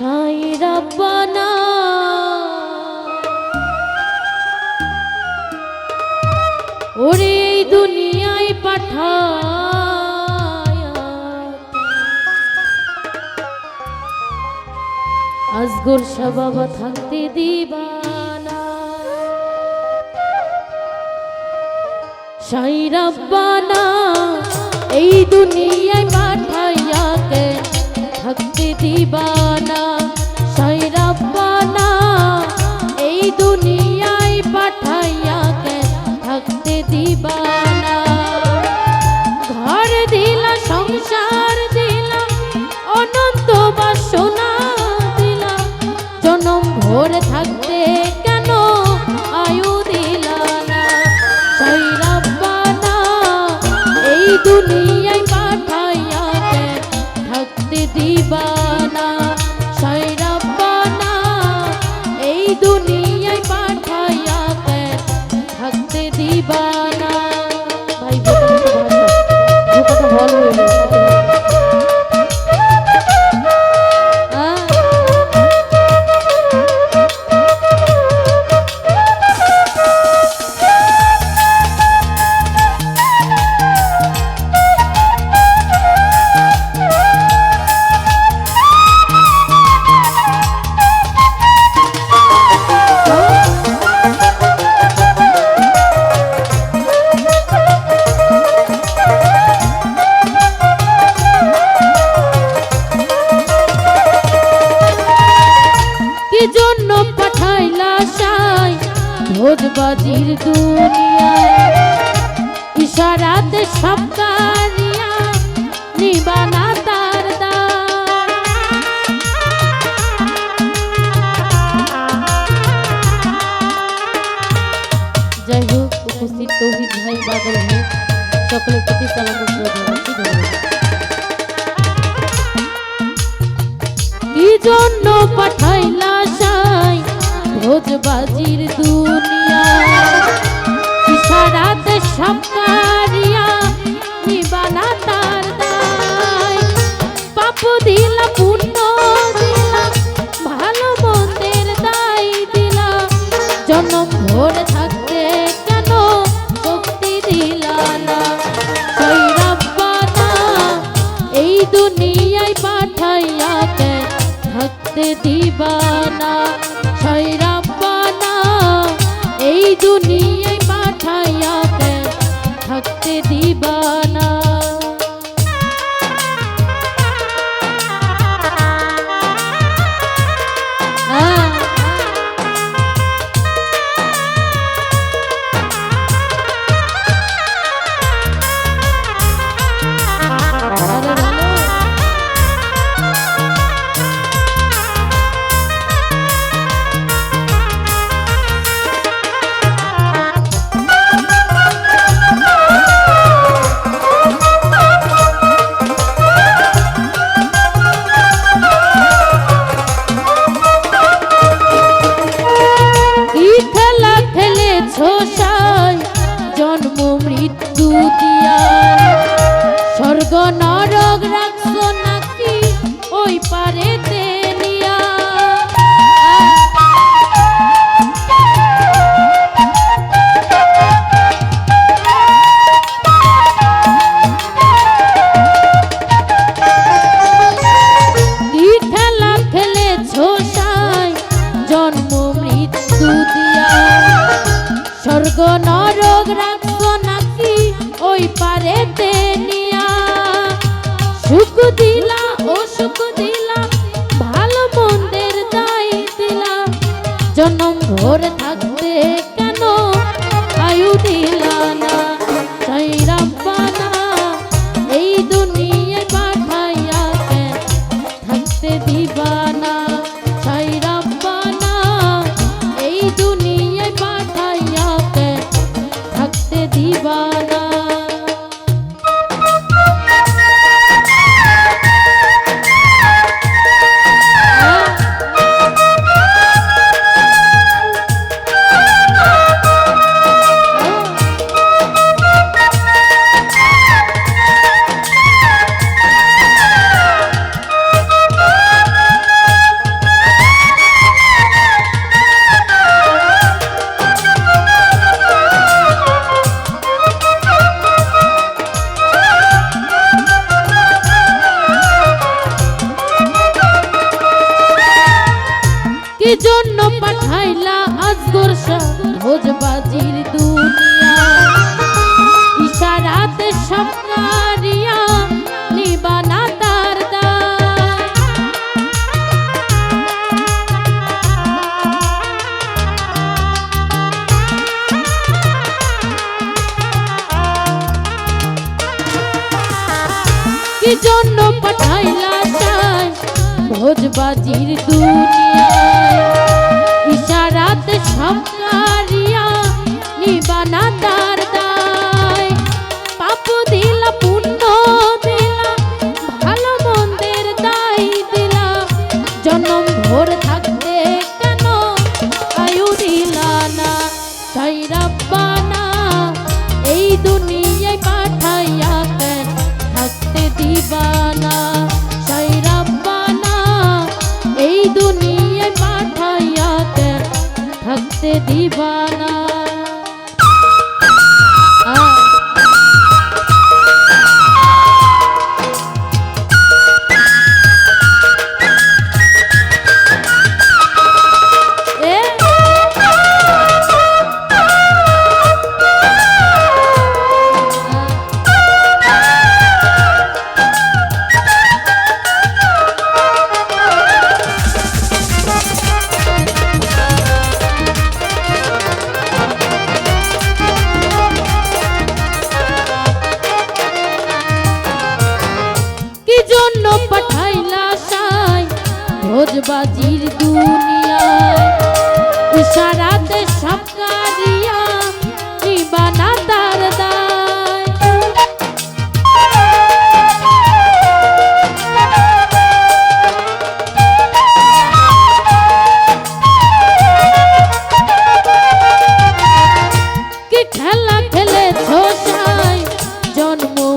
সাই রাব্বানা ওরে এই দুনিয়ায় পাঠায়। আজগর বাবা থাকতে দিবানা সাই রাব্বানা এই দুনিয়ায় পাঠাইয়া কে থাকতে দিবানা দুনিয়ায় পাঠাইয়া থাকতে দিবানা। ঘর দিলা, সংসার দিলা, অনন্ত বাসনা দিলা। জনম ভোর থাকতে কেন আয়ু দিলা না এই দুনিয়ায় দুনিয়ায় ইশারাতে সব নিবানা তার। যাই হোক, উপস্থিত ভাই, বাদল সকলের প্রতি কি জন্য পাঠাইলা সাই ভোজবাজির দুনিয়া থাকতে কেন না? সেই এই পাঠাইয়া থাকতে দিবানা ছয় রাব্বানা এই দুনিয়ায় sus স্বর্গ নরক রাখত নাকি? ওই পারেতে নিয়া সুখ দিলা Oh. ভোজবাজির দুনিয়ায় দুনিয়ায় পাঠাইয়া থাকতে দিবানা ভোজবাজির দুনিয়ায় ইশারাতে সবকারিয়া নিবানা তার দায়। কি খেলা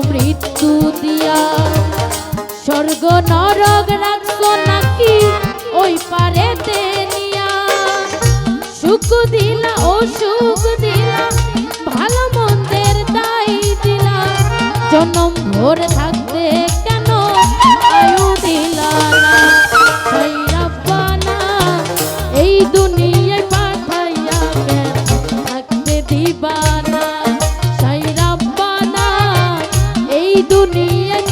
মৃত্যু দিয়া। স্বর্গ নরক ওই পারে নিয়া সুখ দিলা, ও সুখ দিলা, ভালো মন্দের দায় দিলা। জনম ভোর থাকতে কেন আয়ু দিলা না? এই দুনিয়ায় পাঠাইয়া কেন থাকতে দিবানা সাই রাব্বানা এই দুনিয়ায়